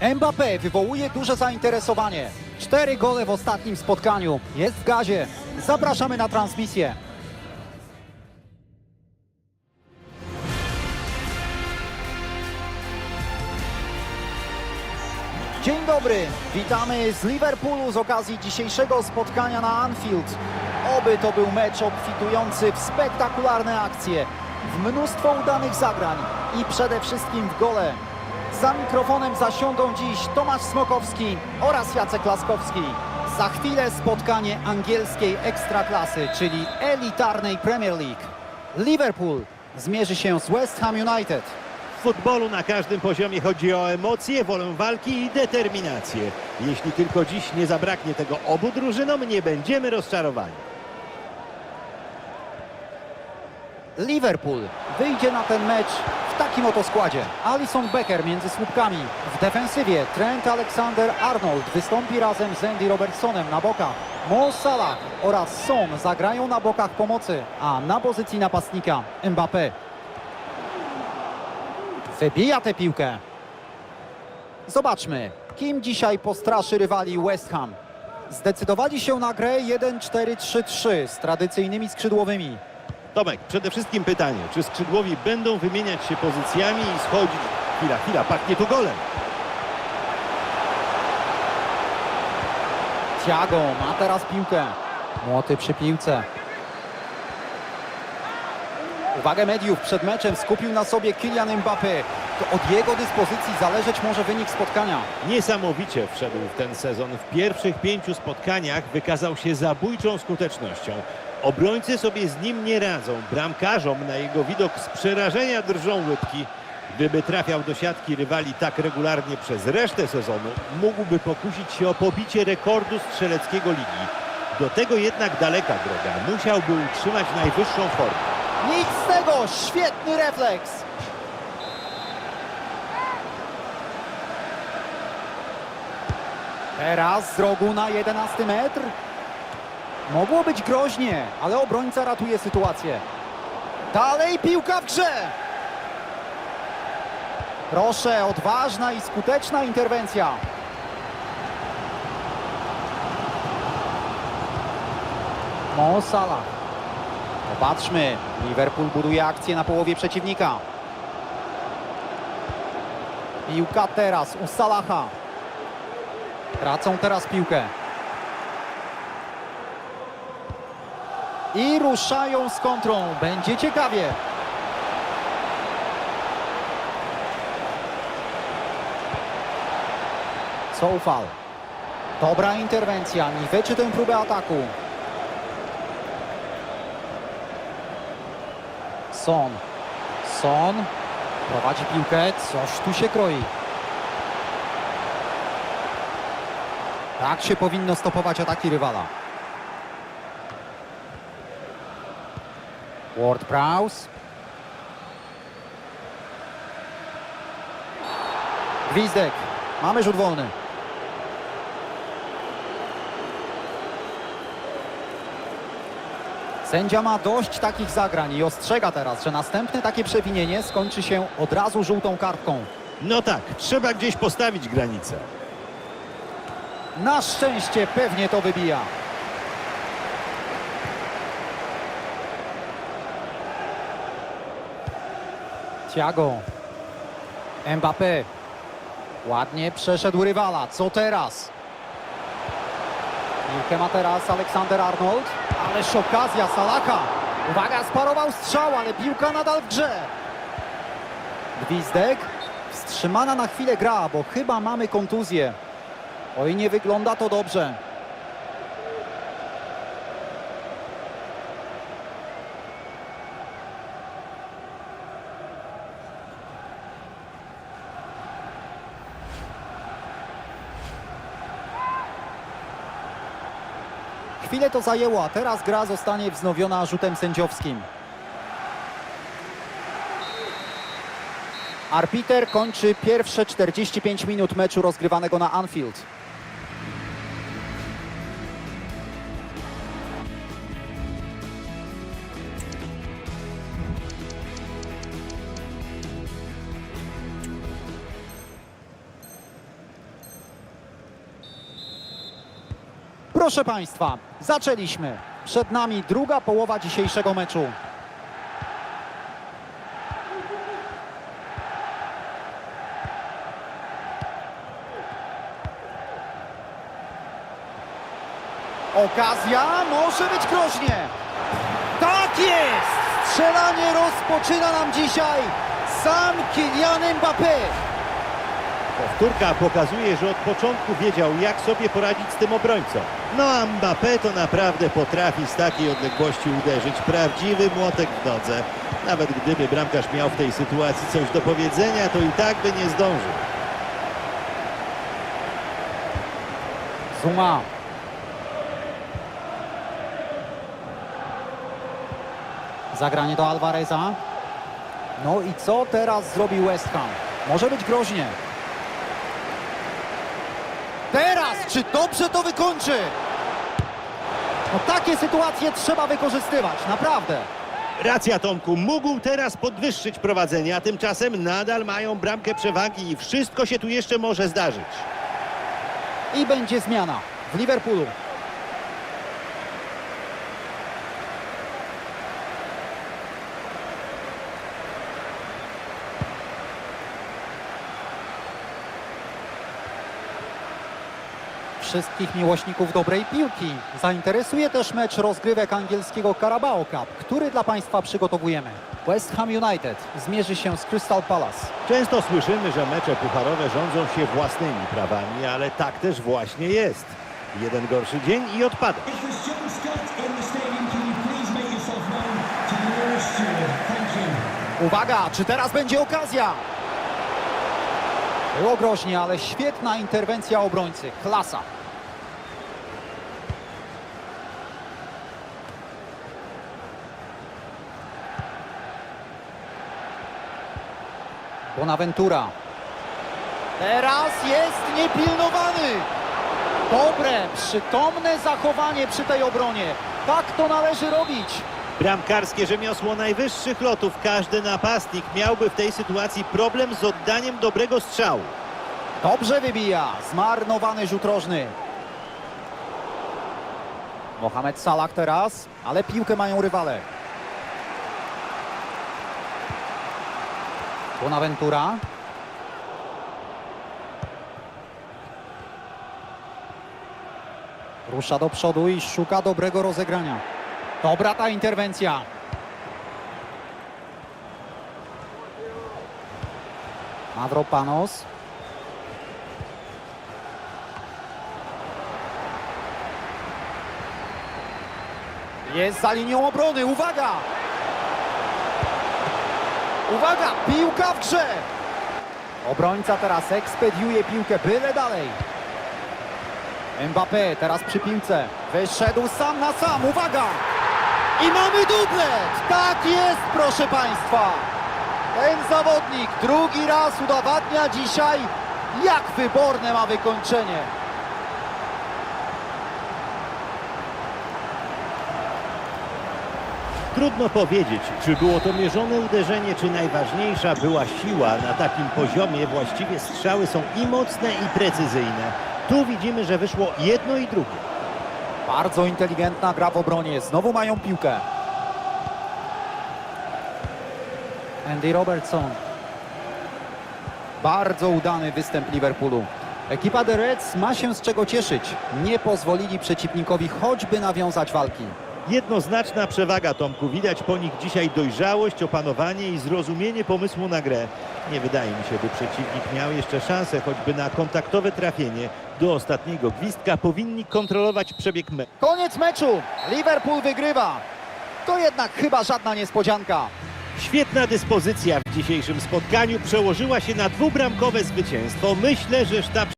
Mbappé wywołuje duże zainteresowanie. Cztery gole w ostatnim spotkaniu. Jest w gazie. Zapraszamy na transmisję. Dzień dobry, witamy z Liverpoolu z okazji dzisiejszego spotkania na Anfield. Oby to był mecz obfitujący w spektakularne akcje, w mnóstwo udanych zagrań i przede wszystkim w gole. Za mikrofonem zasiądą dziś Tomasz Smokowski oraz Jacek Laskowski. Za chwilę spotkanie angielskiej ekstraklasy, czyli elitarnej Premier League. Liverpool zmierzy się z West Ham United. W futbolu na każdym poziomie chodzi o emocje, wolę walki i determinację. Jeśli tylko dziś nie zabraknie tego obu drużynom, nie będziemy rozczarowani. Liverpool wyjdzie na ten mecz takim oto składzie. Alison Becker między słupkami. W defensywie Trent Alexander-Arnold wystąpi razem z Andy Robertsonem na bokach. Mo Salah oraz Son zagrają na bokach pomocy, a na pozycji napastnika Mbappé. Wybija tę piłkę. Zobaczmy, kim dzisiaj postraszy rywali West Ham. Zdecydowali się na grę 1-4-3-3 z tradycyjnymi skrzydłowymi. Tomek, przede wszystkim pytanie, czy skrzydłowi będą wymieniać się pozycjami i schodzić? Chwila, chwila, pachnie tu golem. Thiago ma teraz piłkę. Młoty przy piłce. Uwagę mediów przed meczem skupił na sobie Kylian Mbappé. To od jego dyspozycji zależeć może wynik spotkania. Niesamowicie wszedł w ten sezon. W pierwszych pięciu spotkaniach wykazał się zabójczą skutecznością. Obrońcy sobie z nim nie radzą. Bramkarzom na jego widok z przerażenia drżą łydki. Gdyby trafiał do siatki rywali tak regularnie przez resztę sezonu, mógłby pokusić się o pobicie rekordu strzeleckiego ligi. Do tego jednak daleka droga. Musiałby utrzymać najwyższą formę. Nic z tego! Świetny refleks! Teraz z rogu na 11 metr. Mogło być groźnie, ale obrońca ratuje sytuację. Dalej piłka w grze! Proszę, odważna i skuteczna interwencja. Mo Salah. Popatrzmy, Liverpool buduje akcję na połowie przeciwnika. Piłka teraz u Salaha. Tracą teraz piłkę. I ruszają z kontrą. Będzie ciekawie. Soufal. Dobra interwencja. Niweczy tę próbę ataku. Son. Son prowadzi piłkę. Coś tu się kroi. Tak się powinno stopować ataki rywala. Ward Prowse. Gwizdek. Mamy rzut wolny. Sędzia ma dość takich zagrań i ostrzega teraz, że następne takie przewinienie skończy się od razu żółtą kartką. No tak, trzeba gdzieś postawić granicę. Na szczęście pewnie to wybija. Thiago. Mbappé. Ładnie przeszedł rywala. Co teraz? Piłkę ma teraz Aleksander Arnold. Ależ okazja Salaka. Uwaga, sparował strzał, ale piłka nadal w grze. Gwizdek. Wstrzymana na chwilę gra, bo chyba mamy kontuzję. Oj, nie wygląda to dobrze. Chwilę to zajęło, a teraz gra zostanie wznowiona rzutem sędziowskim. Arbiter kończy pierwsze 45 minut meczu rozgrywanego na Anfield. Proszę Państwa, zaczęliśmy. Przed nami druga połowa dzisiejszego meczu. Okazja może być groźnie. Tak jest! Strzelanie rozpoczyna nam dzisiaj sam Kylian Mbappé. Powtórka pokazuje, że od początku wiedział, jak sobie poradzić z tym obrońcą. No a Mbappé to naprawdę potrafi z takiej odległości uderzyć. Prawdziwy młotek w nodze. Nawet gdyby bramkarz miał w tej sytuacji coś do powiedzenia, to i tak by nie zdążył. Zuma. Zagranie do Alvareza. No i co teraz zrobi West Ham? Może być groźnie. Teraz! Czy dobrze to wykończy? No takie sytuacje trzeba wykorzystywać, naprawdę. Racja Tomku, mógł teraz podwyższyć prowadzenie, a tymczasem nadal mają bramkę przewagi i wszystko się tu jeszcze może zdarzyć. I będzie zmiana w Liverpoolu. Wszystkich miłośników dobrej piłki zainteresuje też mecz rozgrywek angielskiego Carabao Cup, który dla Państwa przygotowujemy. West Ham United zmierzy się z Crystal Palace. Często słyszymy, że mecze pucharowe rządzą się własnymi prawami, ale tak też właśnie jest. Jeden gorszy dzień i odpada. Uwaga, czy teraz będzie okazja? Było groźnie, ale świetna interwencja obrońcy. Klasa. Bonaventura. Teraz jest niepilnowany. Dobre, przytomne zachowanie przy tej obronie. Tak to należy robić. Bramkarskie rzemiosło najwyższych lotów. Każdy napastnik miałby w tej sytuacji problem z oddaniem dobrego strzału. Dobrze wybija. Zmarnowany rzut rożny. Mohamed Salah teraz, ale piłkę mają rywale. Bonaventura. Rusza do przodu i szuka dobrego rozegrania. Dobra ta interwencja. Mavropanos. Jest za linią obrony, uwaga! Uwaga, piłka w grze! Obrońca teraz ekspediuje piłkę byle dalej. Mbappé teraz przy piłce. Wyszedł sam na sam, uwaga! I mamy dublet! Tak jest, proszę Państwa! Ten zawodnik drugi raz udowadnia dzisiaj, jak wyborne ma wykończenie. Trudno powiedzieć, czy było to mierzone uderzenie, czy najważniejsza była siła. Na takim poziomie właściwie strzały są i mocne, i precyzyjne. Tu widzimy, że wyszło jedno i drugie. Bardzo inteligentna gra w obronie. Znowu mają piłkę. Andy Robertson. Bardzo udany występ Liverpoolu. Ekipa The Reds ma się z czego cieszyć. Nie pozwolili przeciwnikowi choćby nawiązać walki. Jednoznaczna przewaga Tomku. Widać po nich dzisiaj dojrzałość, opanowanie i zrozumienie pomysłu na grę. Nie wydaje mi się, by przeciwnik miał jeszcze szansę choćby na kontaktowe trafienie. Do ostatniego gwizdka powinni kontrolować przebieg meczu. Koniec meczu. Liverpool wygrywa. To jednak chyba żadna niespodzianka. Świetna dyspozycja w dzisiejszym spotkaniu przełożyła się na dwubramkowe zwycięstwo. Myślę, że sztab